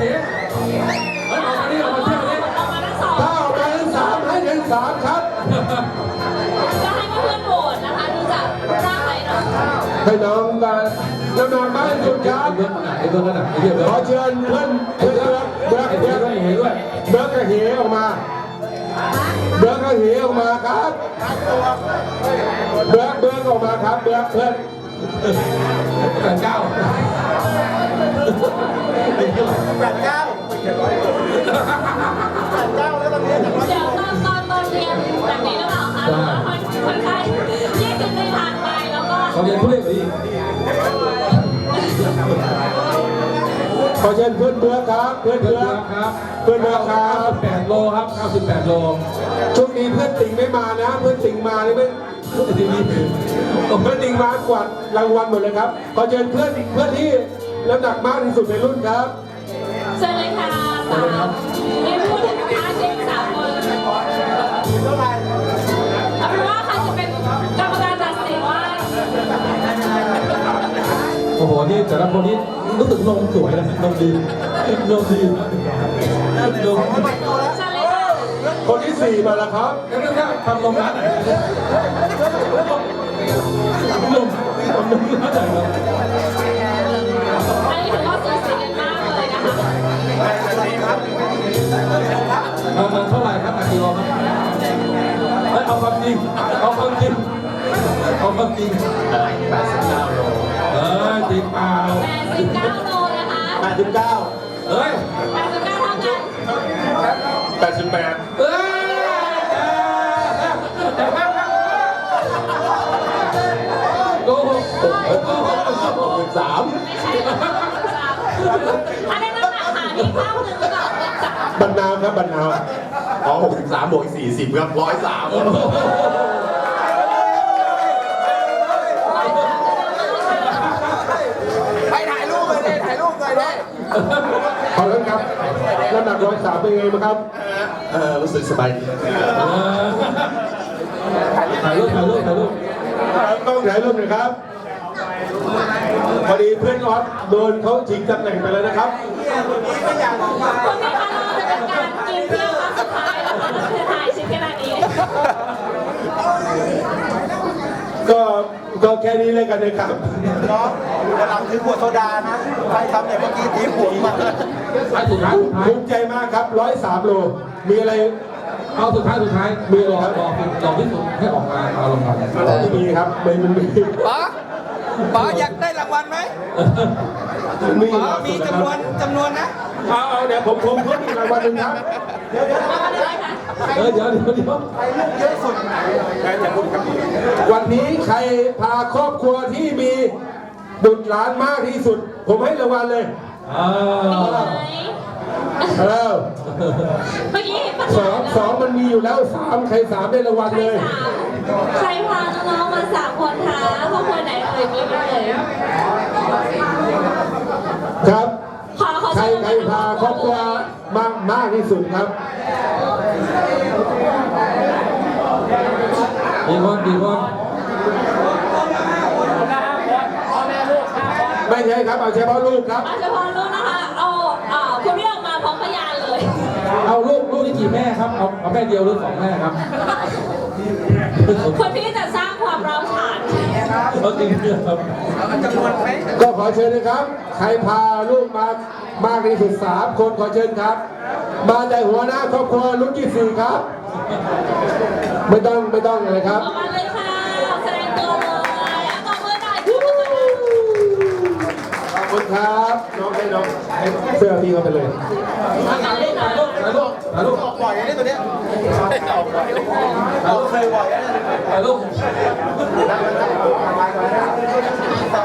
เฮ้ยเฮ้ยออกมาดิออกมาเที่ยวดิออกมาทั้งสองถ้าออกมาทั้งสามให้ทั้งสามครับก็ให้เพื่อนๆโหวตนะคะดูจากร่างไหนเนาะให้น้องมาน้ำหนักมากที่สุดครับไอ้เบิร์ดไอ้เบิร์ดนั่นน่ะไอ้เหี้ยเบิขอร์ดเชิญเพื่อนเพื่อนเบิร์กไอ้เบิเบิร์ร์กดด้วยไอ้เหี้ยด้วยเบิร์กกระเหออกมาเบิร์กกระเหออกมาครับเบิร์กเบิร์กออกมาครับเบิร์กเพื่อนแปดเก้า แปดเก้าแปดเก้าแล้วตอนนี้จากร้อยเดี๋ยวตอนตอนตอนเรียนแบบนี้หรือเปล่าคะหรือว่าคนคนไข้แยกกันไม่ผ่านไปแล้วก็เขาเรียนผู้เล่นดีขอเชิญเพื่อนเบิร์กครับ เพื่อนเบิเบิร์ร์ดกครับ เพื่อนเบิร์กครับแปดโลครับเก้าสิบแปดโลช่วงนี้เพื่อนติ่งไม่มานะ เพื่อนติ่งมานี่ไม่ทีนี้เพื่อนติ่งมากวาดรางวัลหมดเลยครับ ขอเชิญเพื่อนเพื่อนที่ น้ำหนักมากที่สุดในรุ่นครับเชิญเลยค่ะสามนี่พูดถึงอาเจนสามคนเท่าไหร่เอาเป็นว่าใครจะเป็นกรรมการตัดสินว่าโอ้โหนี่แต่ละคนนี่รู้สึกนมสวยนะนมดีนมดีนมเชิญเลยค่ะคนที่สี่มาแล้วครับแล้วก็ทำนมร้านไหนนมทำนมร้านไหนครับ เอามาเท่าไหร่ครับอากิโลครับเฮ้ยเอาความจริงเอาความจริงเอาความจริงแปดสิบเก้าโลเออจริงเปล่า89โลนะคะแปดสิบเก้าเฮ้ย89เก้าเท่ากันแปดสิบแปดเอ้ยโกหกโกหกสามไม่ใช่63อันนี้น้ำหนักหาที่เท่าเล่าสามบรรนามครับบรรนามอ๋อ63บวกอีก40ครับ103ไปถ่ายรูปเลยดิถ่ายรูปเลยดิขอบคุณครับน้ำหนักร้อยสามเป็นไงบ้างครับ เออรู้สึกสบายดีถ่ายรูปถ่ายรูปถ่ายรูปต้องถ่ายรูปหน่อยครับ พอดีเพื่อนออสโดนเขาชิงตำแหน่งไปแล้วนะครับ เที่ยวครั้งสุดท้ายแล้วคือถ่ายชิ้นขนาดนี้ ก็ก็แค่นี้เลยกันนะครับน้องกำลังถือขวดโซดานะใครทำเนี่ยเมื่อกี้ทีผลมาท้ายสุดท้ายสุดท้ายภูมิใจมากครับร้อยสามโล มีอะไรเอาสุดท้ายสุดท้ายมีรอรอรอที่สุดให้ออกมาเอาลงมาไม่มีครับไม่ไม่มีป๋า ป๋าอยากได้รางวัลไหมมีป๋ามีจำนวนจำนวนนะ เอาเอาเดี๋ยวผมผมเพิ่มอีกรางวัลหนึ่งครับเอามาเลยค่ะเออเดี๋ยวเดี๋ยวเดี๋ยวใครลูกเยอะสุดวันนี้ใครพาครอบครัวที่มีบุตรหลานมากที่สุด ผมให้รางวัลเลยอ่าไหนเออเมื่อกี้เห็นประสกาองศสองมันมีอยู่แล้วสามใครสามได้รางวัลใครเลยสามใครพาน้องๆมาสามคน คะครอบครัวไหนเอ่ยมีไหมเอ่ยครับขอขอใครเชิญใครพาครอบครัวมากมากที่สุดครับดีคนดีคนไม่ใช่ครับเอาเฉพาะลูกครับ เอาเฉพาะลูกนะคะ เอาอ่าคุณพี่ออกมาพร้อมพยานเลย เอาลูกลูกนี่กี่แม่ครับ เอาเอาแม่เดียวหรือสองแม่ครับ คนที่จะสร้างความร้าวฉาน เอาจริงๆครับเอาจำนวนไหมก็ขอเชิญนะครับ ใครพาลูกมามากที่สุดสามคนขอเชิญครับ มาจากหัวหน้าครอบครัวรุ่นที่สี่ครับ ไม่ต้องไม่ต้องเลยครับ คุณครับ น้องให้น้องให้เสื้อพี่เขาไปเลยออกมาลยค่ะถ่ายรูปถ่ายรูปออกบ่อยนะตัวเนี้ยออกบ่อยออกเคยบ่อยนะถ่ายรูปต่อ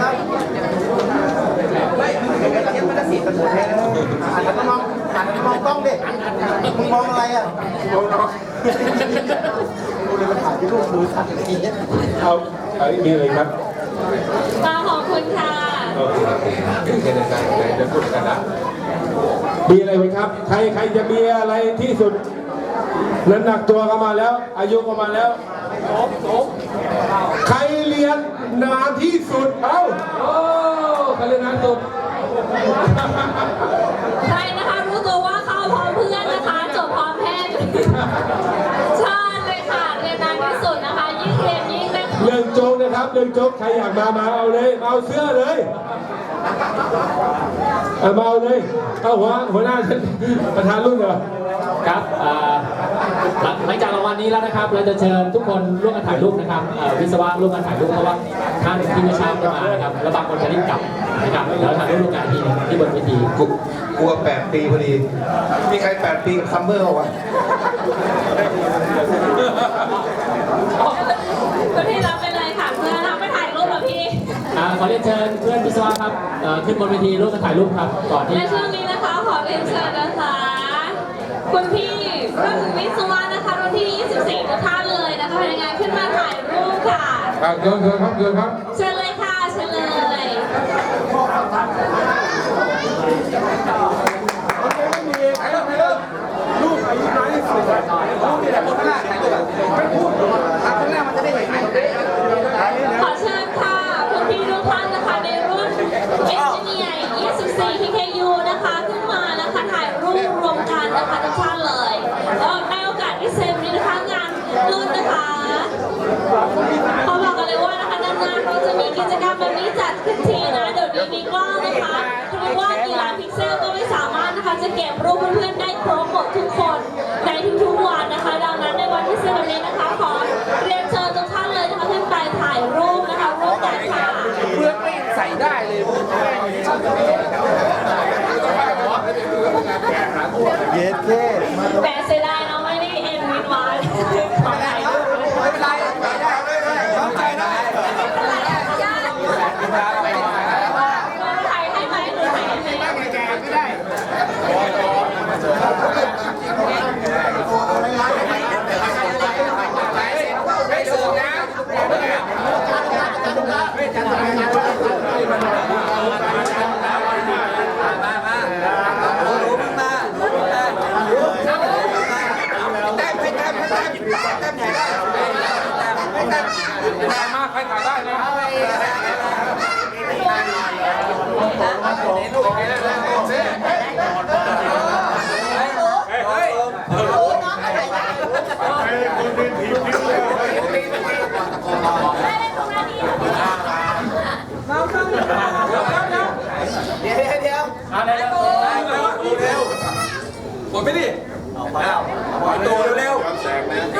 ครับไม่เดี๋ยวกันเทียบไม่ได้สีกันหมดเลยหันกันมองหันกันมองกล้องดิมึงมองอะไรอะมองน้องดูเลยมันถ่ายที่รูปมือสั่นอย่างนี้เอาเอามีอะไรครับมาขอบคุณค่ะ เป็นอะไรมีอะไรไหมครับ ใครใครจะมีอะไรที่สุดน้นหนักตัวเข้ามาแล้ว อายุเข้ามาแล้วใครเรียนนานที่สุดเอ้าโอ้ใครเรียนนานสุดใครนะคะรู้ตัวว่าเข้าพร้อมเพื่อนนะคะ จบพร้อมแพทย์เชิเลยค่ะเรียนนานที่สุดนะคะ ยิ่งเรียนยิ่งได้เรื่องโจ๊กนะครับเรื่องโจ๊กใครอยากมามาเอาเลย เอาเสื้อเลย เอามาเอาเลยเอาหัวหัวหน้าท่านประธานรุ่นเหรอครับอ่าหลังหลังจากรางวัลนี้แล้วนะครับ เราจะเชิญทุกคนร่วมกันถ่ายรูปนะครับเอ่อวิศวะร่วมกันถ่ายรูปเพราะว่าท่านที่ไม่ทราบก็มานะครับแล้วบางคนจะรีบกลับนะครับแล้วถ่ายรูปร่วมกันทีหนึงที่บนเวทีกูกลัว8ปีพอดี มีใคร8ปีกับซัมเมอร์เอาวะคุณพี่รับ อ่าขอเรียนเชิญเพื่อนวิศวะครับเอ่อขึ้นบนเวทีร่วมกันถ่ายรูปครับก่อนที่และช่วงนี้นะคะขอเรียนเชิญนะคะคุณพี่รุ่นวิศวะนะคะรุ่นที่ 24ทุกท่านเลยนะคะพนักงานขึ้นมาถ่ายรูปค่ะ อะเกินเกินครับเกินครับเชิญเลยค่ะเชิญเลยรูปอายุน้อยที่สุดรูปนี่แหละคนข้างหน้าถ่ายรูปแบบไม่พูดทางข้างหน้ามันจะได้เห็น ขอเชิญค่ะคุณพี่ทุกท่านนะคะในรุ่น Engineer 24 PKU นะคะขึ้นมานะคะถ่ายรูปรวมกันนะคะทุกท่านเลยแล้วในโอกาสพิเศษนี้นะคะงานรุ่นนะคะเขาบอกกันเลยว่านะคะนานๆเรา จกรรมแบบนี้จัดขึ้นทีนะ เดี๋ยวนี้มีกล้องนะคะคือว่ากีฬาพิกเซลก็ไม่สามารถนะคะจะเก็บรูปเพื่อนๆได้ทุกคนในทุกๆวันนะคะ ดังนั้นในวันพิเศษแบบนี้นะคะขอเรียนเชิญทุกท่านเลยนะคะขึ้นไปถ่ายรูปนะคะร่วมกันค่ะ เพื่อนไม่ใส่ได้เลย เย็ดเท่ แต่เสียดายเนาะไม่ได้เอ็นวินวานขอถ่ายรูป ไม่เป็นไรไม่ได้เข้าใจได้ ถ่ายให้ไหมหรือถ่ายให้ไหม ไม่เสือกนะแต้มให้แต้มให้แต้มแต้มถ่าย ได้ให้แต้มายมากใครถ่ายได้นะเฮ้ยได้ได้ตรงนั้นนี่เดี๋ยวเดี๋ยวเดี๋ยวอะไรนะตัวเร็วหมดไปดิเอาไปตัวเร็ว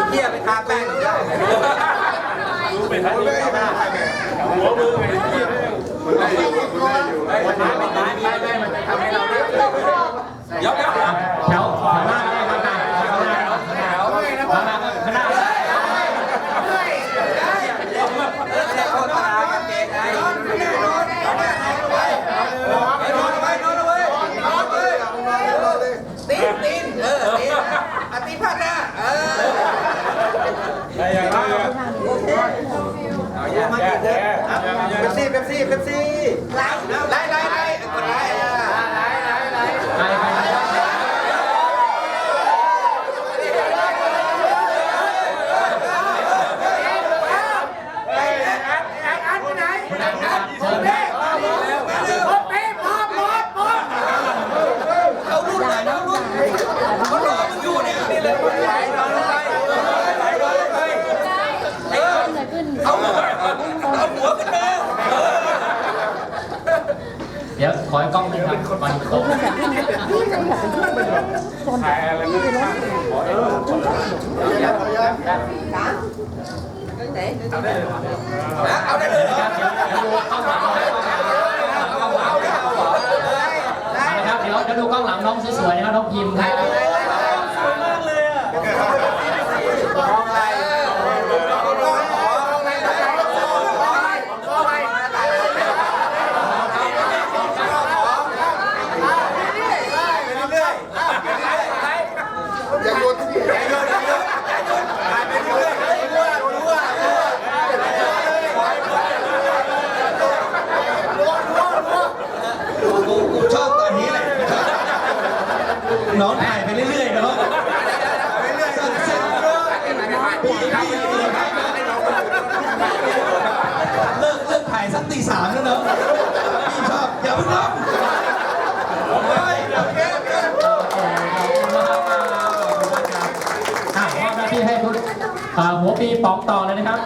เที่ยไปทาแป้งได้รู้ไปทันเลยหัวมือไปเที่ยมันได้อยู่มันได้อยู่ไอ้มันได้มันได้ไม่ได้มันทำให้เราเดี๋ยวเดี๋ยวแถวแถวแถวหน้าได้ครับแถวหน้าครับ แถวเลยนะ ข้างหน้าครับข้างหน้า คนตากันเก่งไอ้นอนนอนไปนอนไปนอนไปนอนไปตีนตีนเออตีนอะตีนพาดหน้าเอออะไรอย่างเงี้ยเอาเยอะมากเยอะเป๊ปซี่เป๊ปซี่เป๊ปซี่ไล่ไล่ไล่ไล่กดไล่อะไล่ไล่ไล่ ไปไปไป เอาลูกเลยเอาลูกเขารอมึงอยู่เนี่ยนี่เลยไหลนอนลงไปไหลนอนลงไปเออเอาหัวเอาหัวขึ้นมา เดี๋ยว ขอให้กล้องหนึงครับมันตกเอาได้เลยเหรอ นะครับเดี๋ยวเดี๋ยวดูกล้องหลังน้องสวยๆนะครับน้องพิมพ์ครับ อย่าโยนทุกอย่าง กูชอบตอนนี้แหละ น้องถ่ายไปเรื่อยๆเนาะพี่พี่เลิกเลิกถ่ายสักตีสามแล้วเนาะพี่ชอบอย่าเพิ่งร้องเฮ้ยโอเคโอเคอะมอบหน้าที่ให้คุณอ่าหัวปีป๋องต่อเลยนะครับ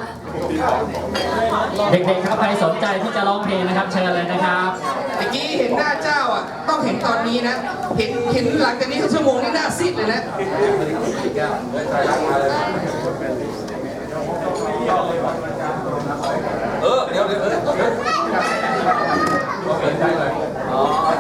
เด็กๆครับใครสนใจที่จะร้องเพลงนะครับ เชิญเลยนะครับเมื่อ กี้เห็นหน้าเจ้าอะ ต้องเห็นตอนนี้นะ เห็นเห็นหลังจากนี้ชั่วโมงนี้หน้าซีดเลยนะเออเดี๋ยวเดี๋ยวเออ